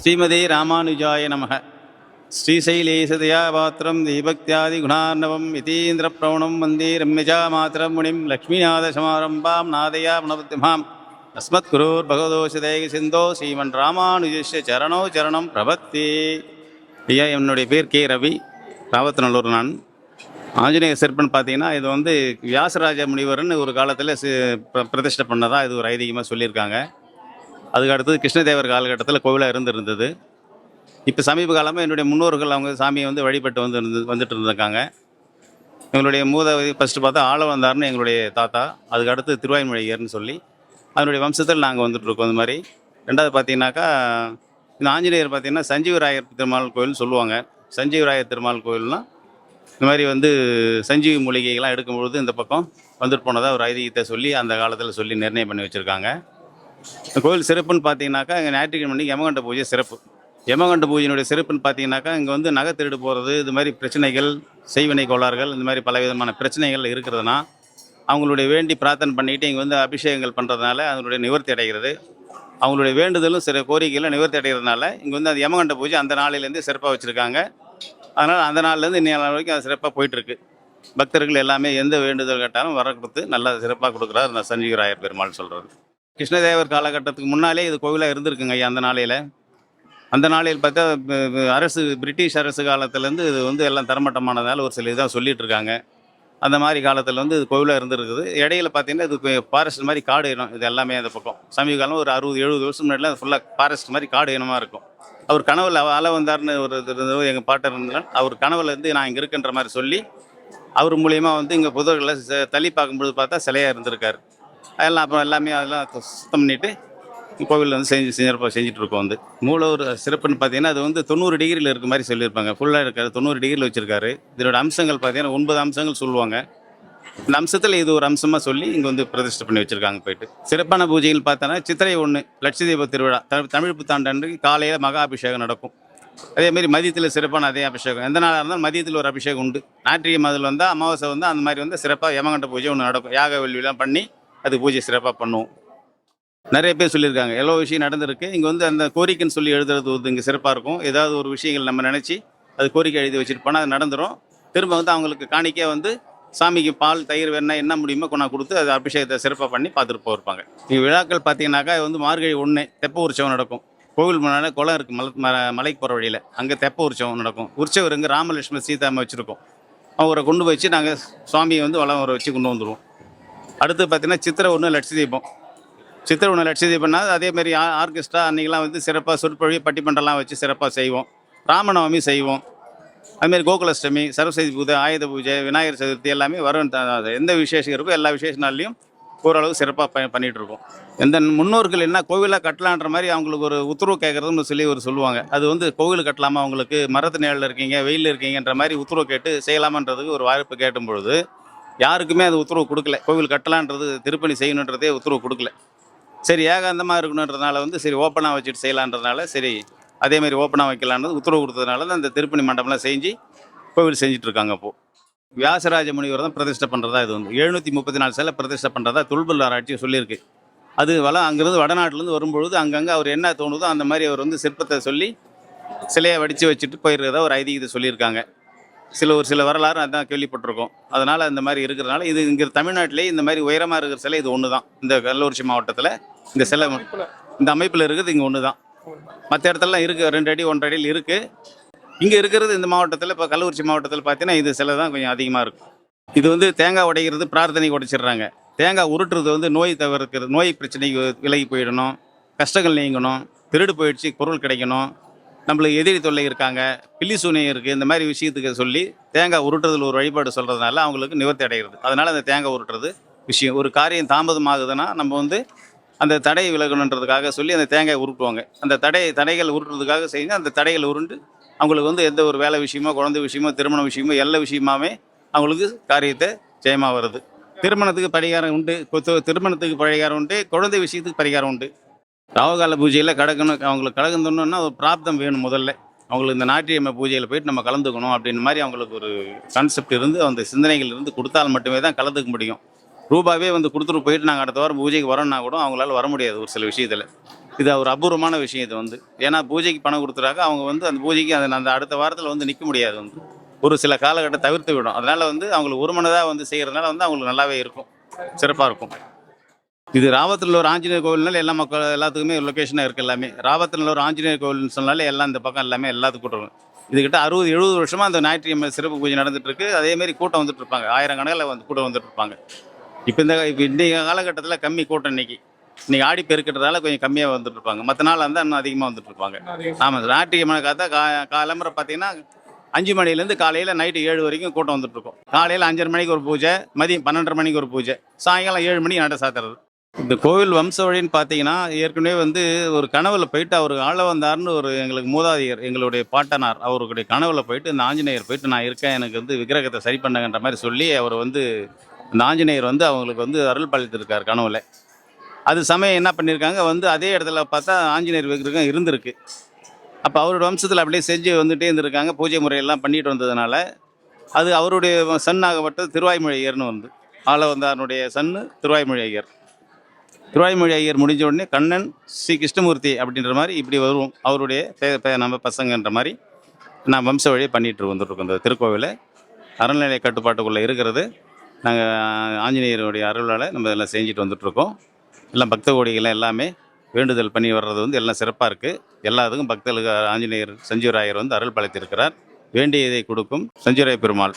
ஸ்ரீமதே ராமானுஜாய நமக. ஸ்ரீசைலேசதயாபாத்திரம் தீபக்தியாதி குணார்ணவம் யதீந்திர பிரவணம் வந்தே ரம்யஜா மாத்திரம் முனிம் லக்ஷ்மிநாதசமாரம்பாம் நாதயா புனபத்திமாம். அஸ்மத் குரூர் பகவதோஷதேக சிந்தோ ஸ்ரீமன் ராமானுஜஸ்ய சரணோ சரணம் பிரபத்தி. ஐயா என்னுடைய பேர் கே ரவி. ராவத்தநல்லூர் நான். ஆஞ்சநேய சிற்பன் பார்த்தீங்கன்னா இது வந்து வியாசராஜ முனிவர்னு ஒரு காலத்தில் பிரதிஷ்டை பண்ணதா இது ஒரு ஐதீகமாக சொல்லியிருக்காங்க. அதுக்கு அடுத்தது கிருஷ்ணதேவர் காலகட்டத்தில் கோவிலாக இருந்திருந்தது. இப்போ சமீப காலமாக என்னுடைய முன்னோர்கள் அவங்க சாமியை வந்து வழிபட்டு வந்து இருந்து வந்துட்டு இருந்திருக்காங்க. எங்களுடைய மூதாதி ஃபஸ்ட்டு பார்த்தா ஆளவந்தார்னு எங்களுடைய தாத்தா அதுக்கு அடுத்து திருவாய்மொழியர்னு சொல்லி அதனுடைய வம்சத்தில் நாங்கள் வந்துட்டுருக்கோம் இந்த மாதிரி. ரெண்டாவது பார்த்தீங்கன்னாக்கா இந்த ஆஞ்சநேயர் பார்த்தீங்கன்னா சஞ்சீவராயர் திருமால் கோயில்னு சொல்லுவாங்க. சஞ்சீவராயர் திருமால் கோயில்னால் இந்த மாதிரி வந்து சஞ்சீவி மூலிகைகள்லாம் எடுக்கும்பொழுது இந்த பக்கம் வந்துட்டு போனதாக ஒரு ஐதீகத்தை சொல்லி அந்த காலத்தில் சொல்லி நிர்ணயம் பண்ணி வச்சுருக்காங்க. இந்த கோயில் சிறப்புன்னு பார்த்தீங்கன்னாக்கா இங்கே ஞாயிற்றுக்கிழமை மணிக்கு யமகண்ட பூஜை சிறப்பு. யமகண்ட பூஜையினுடைய சிறப்புன்னு பார்த்தீங்கன்னாக்கா இங்கே வந்து நகை திருடு போகிறது இது மாதிரி பிரச்சனைகள் செய்வினை கோளாறுகள் இந்த மாதிரி பல விதமான பிரச்சனைகள் இருக்கிறதுனா அவங்களுடைய வேண்டி பிரார்த்தனை பண்ணிட்டு இங்கே வந்து அபிஷேகங்கள் பண்ணுறதுனால அதனுடைய நிவர்த்தி அடைகிறது. அவங்களுடைய வேண்டுதலும் சில கோரிக்கைகளும் நிவர்த்தி அடைகிறதுனால இங்கே வந்து அது யமகண்ட பூஜை அந்த நாளிலேருந்து சிறப்பாக வச்சுருக்காங்க. அதனால் அந்த நாள்லேருந்து இன்னைய நாள் வரைக்கும் அது சிறப்பாக போயிட்டுருக்கு. பக்தர்கள் எல்லாமே எந்த வேண்டுதல் கேட்டாலும் வர கொடுத்து நல்லா சிறப்பாக கொடுக்குறாரு நான் சஞ்சீவராயர் பெருமாள் சொல்கிறது கிருஷ்ணதேவர் காலகட்டத்துக்கு முன்னாலே இது கோவிலாக இருந்திருக்குங்க ஐயா அந்த நாளையில். அந்த நாளையில் பார்த்தா அரசு பிரிட்டிஷ் அரசு காலத்துலேருந்து இது வந்து எல்லாம் தரமட்டமானதால் ஒரு சில இதாக சொல்லிட்டு இருக்காங்க அந்த மாதிரி காலத்தில் வந்து இது கோவிலாக இருந்திருக்குது. இடையில பார்த்தீங்கன்னா இது ஃபாரஸ்ட் மாதிரி காடு இனம் இது எல்லாமே அந்த பக்கம். சமீப காலம் ஒரு அறுபது எழுபது வருஷம் முன்னாடிலாம் ஃபுல்லாக ஃபாரஸ்ட் மாதிரி காடு இனமாக இருக்கும். அவர் கனவில் அல வந்தார்னு ஒரு இருந்தவர் எங்கள் பாட்டர் இருந்தால் அவர் கனவுல இருந்து நான் இங்கே இருக்குன்ற மாதிரி சொல்லி அவர் மூலியமாக வந்து இங்கே புதர்களை ச- தள்ளி பார்க்கும்போது பார்த்தா சிலையாக இருந்திருக்காரு. அதெல்லாம் அப்புறம் எல்லாமே அதெல்லாம் சுத்தம் பண்ணிவிட்டு கோவிலில் வந்து செஞ்சு செஞ்சப்போ செஞ்சுட்டு இருக்கோம் வந்து. மூலவர் சிறப்புன்னு பார்த்தீங்கன்னா அது வந்து தொண்ணூறு டிகிரியில் இருக்க மாதிரி சொல்லியிருப்பாங்க. ஃபுல்லாக இருக்காரு தொண்ணூறு டிகிரியில் வச்சிருக்காரு. இதோட அம்சங்கள் பார்த்தீங்கன்னா ஒன்பது அம்சங்கள் சொல்லுவாங்க. இந்த அம்சத்தில் இது ஒரு அம்சமாக சொல்லி இங்கே வந்து பிரதிஷ்டை பண்ணி வச்சுருக்காங்க போயிட்டு. சிறப்பான பூஜைகள் பார்த்தோன்னா சித்திரை ஒன்று லட்சதீப திருவிழா தமிழ் புத்தாண்டு காலையில் மகா அபிஷேகம் நடக்கும். அதேமாரி மதியத்தில் சிறப்பான அதே அபிஷேகம். எந்த நாளாக இருந்தாலும் மதியத்தில் ஒரு அபிஷேகம் உண்டு. ஞாயிற்றுக்கிழமை அதில் வந்தால் அமாவாசை வந்து அந்த மாதிரி வந்து சிறப்பாக யமகண்ட பூஜை ஒன்று நடக்கும். யாக வெள்ளிலாம் பண்ணி அது பூஜை சிறப்பாக பண்ணுவோம் நிறைய பேர் சொல்லியிருக்காங்க. எவ்வளோ விஷயம் நடந்திருக்கு. இங்கே வந்து அந்த கோரிக்கைன்னு சொல்லி எழுதுறது வந்து இங்கே சிறப்பாக இருக்கும். ஏதாவது ஒரு விஷயங்கள் நம்ம நினச்சி அது கோரிக்கை எழுதி வச்சுட்டு போனால் அது நடந்துரும். திரும்ப வந்து அவங்களுக்கு காணிக்கையா வந்து சாமிக்கு பால் தயிர் வேணால் என்ன முடியுமோ கொண்டா கொடுத்து அது அபிஷேகத்தை சிறப்பாக பண்ணி பார்த்துட்டு போயிருப்பாங்க இங்கே விழாக்கள் பார்த்தீங்கன்னாக்கா வந்து மார்கழி ஒன்று தெப்ப உற்சவம் நடக்கும். கோவில் முன்னால் குளம் இருக்குது மலை ம- மலைக்கு போகிற வழியில். அங்கே தெப்ப உற்சவம் நடக்கும். உற்சவர் இங்கே ராமலட்சுமி சீதாமை வச்சுருக்கோம். அவரை கொண்டு வச்சு நாங்கள் சுவாமியை வந்து வளம் வர வச்சு கொண்டு வந்துடுவோம் அடுத்து பார்த்தீங்கன்னா சித்திரை ஒன்று லட்ச தீபம். சித்திரை ஒன்று லட்ச தீபம்னா அதே ஆர்கெஸ்ட்ரா அன்றைக்கெலாம் வந்து சிறப்பாக சொற்பொழி பட்டிமன்றம்லாம் வச்சு சிறப்பாக செய்வோம். ராமநவமி செய்வோம். அதுமாரி கோகுலஷ்டமி சரஸ்வதி பூஜை ஆயுத பூஜை விநாயகர் சதுர்த்தி எல்லாமே வரும். எந்த விசேஷம் இருக்கோ எல்லா விசேஷ நாள்லையும் ஓரளவு சிறப்பாக ப பண்ணிகிட்டு இருக்கோம். எந்த முன்னோர்கள் என்ன கோவிலாக கட்டலான்ற மாதிரி அவங்களுக்கு ஒரு உத்தரவு கேட்குறதுன்னு சொல்லி ஒரு சொல்லுவாங்க. அது வந்து கோவில் கட்டலாமா அவங்களுக்கு? மரத்து நிழலில் இருக்கீங்க வெயிலில் இருக்கீங்கன்ற மாதிரி உத்தரவு கேட்டு செய்யலாமான்றதுக்கு ஒரு வாய்ப்பு கேட்டும் பொழுது யாருக்குமே அது உத்தரவு கொடுக்கல. கோவில் கட்டலான்றது திருப்பணி செய்யணுன்றதே உத்தரவு கொடுக்கல. சரி ஏகாந்தமாக இருக்கணுன்றதுனால வந்து சரி ஓப்பனாக வச்சுட்டு செய்யலான்றதுனால சரி அதே மாதிரி ஓப்பனாக வைக்கலான்றது உத்தரவு கொடுத்ததுனால தான் இந்த திருப்பணி மண்டபம்லாம் செஞ்சு கோவில் செஞ்சிட்ருக்காங்க இப்போது அப்போது வியாசராஜ முனிவர் தான் பிரதிஷ்டை பண்ணுறதா இது வந்து. எழுநூற்றி முப்பத்தி நாலு சிலை பிரதிஷ்டை பண்ணுறதா துல்பல் ஆராய்ச்சி சொல்லியிருக்கு. அது வளம் அங்கேருந்து வடநாட்டிலேருந்து வரும்பொழுது அங்கங்கே அவர் என்ன தோணுதோ அந்த மாதிரி அவர் வந்து சிற்பத்தை சொல்லி சிலையை வடித்து வச்சுட்டு போயிருக்கிறதா ஒரு ஐதீகத்தை சொல்லியிருக்காங்க. சில ஒரு சில வரலாறு அதான் கேள்விப்பட்டிருக்கோம். அதனால் இந்த மாதிரி இருக்கிறதுனால இது இங்கே தமிழ்நாட்டிலே இந்த மாதிரி உயரமாக இருக்கிற சிலை இது ஒன்று தான் இந்த கள்ளக்குறிச்சி மாவட்டத்தில் இந்த சிலை இந்த அமைப்பில் இருக்கிறது இங்கே ஒன்று தான் மற்ற இடத்துலலாம் இருக்குது ரெண்டு அடி ஒன்றரை அடியில் இருக்குது இங்கே இருக்கிறது இந்த மாவட்டத்தில் இப்போ கள்ளக்குறிச்சி மாவட்டத்தில் பார்த்தீங்கன்னா இது சிலை தான் கொஞ்சம் அதிகமாக இருக்கும் இது வந்து தேங்காய் உடைக்கிறது பிரார்த்தனைக்கு உடைச்சிடுறாங்க. தேங்காய் உருட்டுறது வந்து நோய் தவிர்க்கிறது நோய் பிரச்சனைக்கு விலகி போயிடணும். கஷ்டங்கள் நீங்கணும். திருடு போயிடுச்சு பொருள் கிடைக்கணும். நம்மளுக்கு எதிரி தொல்லை இருக்காங்க பில்லி சூனியம் இருக்குது இந்த மாதிரி விஷயத்துக்கு சொல்லி தேங்காய் உருட்டுறதுல ஒரு வழிபாடு சொல்கிறதுனால அவங்களுக்கு நிவர்த்தி அடைகிறது. அதனால் அந்த தேங்காய் உருட்டுறது விஷயம். ஒரு காரியம் தாமதமாகுதுன்னா நம்ம வந்து அந்த தடை விலகணுன்றதுக்காக சொல்லி அந்த தேங்காய் உருட்டுவாங்க. அந்த தடை தடைகள் உருட்டுறதுக்காக செய்யுங்க. அந்த தடைகள் உருண்டு அவங்களுக்கு வந்து எந்த ஒரு வேலை விஷயமோ குழந்தை விஷயமோ திருமண விஷயமோ எல்லா விஷயமாவே அவங்களுக்கு காரியத்தை ஜெயமாக வருது. திருமணத்துக்கு பரிகாரம் உண்டு திருமணத்துக்கு பரிகாரம் உண்டு குழந்தை விஷயத்துக்கு பரிகாரம் உண்டு. ராவகால பூஜையில் கடக்கணும் அவங்களுக்கு கலந்துக்கணும்னா ஒரு பிராப்தம் வேணும் முதல்ல. அவங்களுக்கு இந்த நாட்டியம்ம பூஜையில் போயிட்டு நம்ம கலந்துக்கணும் அப்படின்ற மாதிரி அவங்களுக்கு ஒரு கான்செப்ட் இருந்து அந்த சிந்தனைகள் இருந்து கொடுத்தால் மட்டுமே தான் கலந்துக்க முடியும். ரூபாவே வந்து கொடுத்துட்டு போயிட்டு நாங்கள் அடுத்த வாரம் பூஜைக்கு வரோம்னா கூட அவங்களால வர முடியாது ஒரு சில விஷயத்தில். இது ஒரு அபூர்வமான விஷயம் இது வந்து. ஏன்னா பூஜைக்கு பணம் கொடுத்துறாக்க அவங்க வந்து அந்த பூஜைக்கு அந்த அந்த அடுத்த வாரத்தில் வந்து நிற்க முடியாது வந்து. ஒரு சில காலகட்டம் தவிர்த்து விடும். அதனால் வந்து அவங்களுக்கு ஒரு மனதாக வந்து செய்கிறதுனால வந்து அவங்களுக்கு நல்லாவே இருக்கும். சிறப்பாக இருக்கும். இது ராவத்தில் ஒரு ஆஞ்சநேயர் கோவில்னால எல்லா மக்கள் எல்லாத்துக்குமே லொக்கேஷனாக இருக்குது எல்லாமே. ராவத்தில் ஒரு ஆஞ்சநேயர் கோவில்னு சொன்னாலே எல்லாம் இந்த பக்கம் எல்லாமே எல்லாத்துக்கும் கூட்டம் இதுக்கிட்ட அறுபது எழுபது வருஷமாக அந்த ஞாயிற்றுக்கிழமை சிறப்பு பூஜை நடந்துட்டு இருக்கு அதே கூட்டம் வந்துட்டு இருப்பாங்க ஆயிரம் கணக்கில் வந்து கூட்டம் வந்துட்டு இருப்பாங்க இப்போ இந்த இப்போ இன்றைய காலகட்டத்தில் கம்மி கூட்டம் இன்னைக்கு. இன்னைக்கு ஆடி பெருக்கிறதால கொஞ்சம் கம்மியாக வந்துட்டு இருப்பாங்க மற்ற நாள் வந்து இன்னும் அதிகமாக வந்துட்டு இருப்பாங்க ஆமாம் ஞாயிற்றுக்கிழமை காத்தா கா காலம்பரை பார்த்தீங்கன்னா அஞ்சு மணிலேருந்து காலையில் நைட்டு ஏழு வரைக்கும் கூட்டம் வந்துட்டு இருக்கும் காலையில் அஞ்சரை மணிக்கு ஒரு பூஜை மதியம் பன்னெண்டரை மணிக்கு ஒரு பூஜை சாயங்காலம் ஏழு மணிக்கு நட சாத்துறது. இந்த கோவில் வம்ச வழின்னு பார்த்தீங்கன்னா ஏற்கனவே வந்து ஒரு கனவுல போயிட்டு அவர் ஆள வந்தார்னு ஒரு எங்களுக்கு மூதாதையர் எங்களுடைய பாட்டனார் அவருடைய கனவுல போயிட்டு இந்த ஆஞ்சநேயர் போயிட்டு நான் இருக்கேன் எனக்கு வந்து விக்கிரகத்தை சரி பண்ணுங்கன்ற மாதிரி சொல்லி அவர் வந்து இந்த ஆஞ்சநேயர் வந்து அவங்களுக்கு வந்து அருள் பாலித்திருக்கார் கனவுல. அது சமயம் என்ன பண்ணியிருக்காங்க வந்து அதே இடத்துல பார்த்தா ஆஞ்சநேயர் விக்கிரகம் இருந்திருக்கு. அப்போ அவரோட வம்சத்தில் அப்படியே செஞ்சு வந்துட்டே இருந்திருக்காங்க பூஜை முறையெல்லாம் பண்ணிட்டு வந்ததுனால. அது அவருடைய சன்னாகப்பட்டது திருவாய்மொழி ஐயர்னு வந்து ஆள வந்தாருடைய சன்னு திருவாய்மொழி ஐயர் திருவாய்மொழி ஐயர் முடிஞ்ச உடனே கண்ணன் ஸ்ரீ கிருஷ்ணமூர்த்தி அப்படின்ற மாதிரி இப்படி வருவோம். அவருடைய பே- பே- நம்ம பசங்கன்ற மாதிரி நான் வம்ச வழியை பண்ணிட்டு வந்துட்டுருக்கோம் இந்த திருக்கோவிலை அறநிலை கட்டுப்பாட்டுக்குள்ளே இருக்கிறது. நாங்கள் ஆஞ்சநேயருடைய அருளால் நம்ம இதெல்லாம் செஞ்சுட்டு வந்துட்டுருக்கோம் எல்லாம் பக்த கோடிகள் எல்லாமே வேண்டுதல் பண்ணி வர்றது வந்து எல்லாம் சிறப்பாக இருக்குது எல்லாத்துக்கும் பக்தர்களுக்கு ஆஞ்சநேயர் சஞ்சீவராயர் வந்து அருள் படைத்திருக்கிறார். வேண்டியதை கொடுக்கும் சஞ்சீவராய பெருமாள்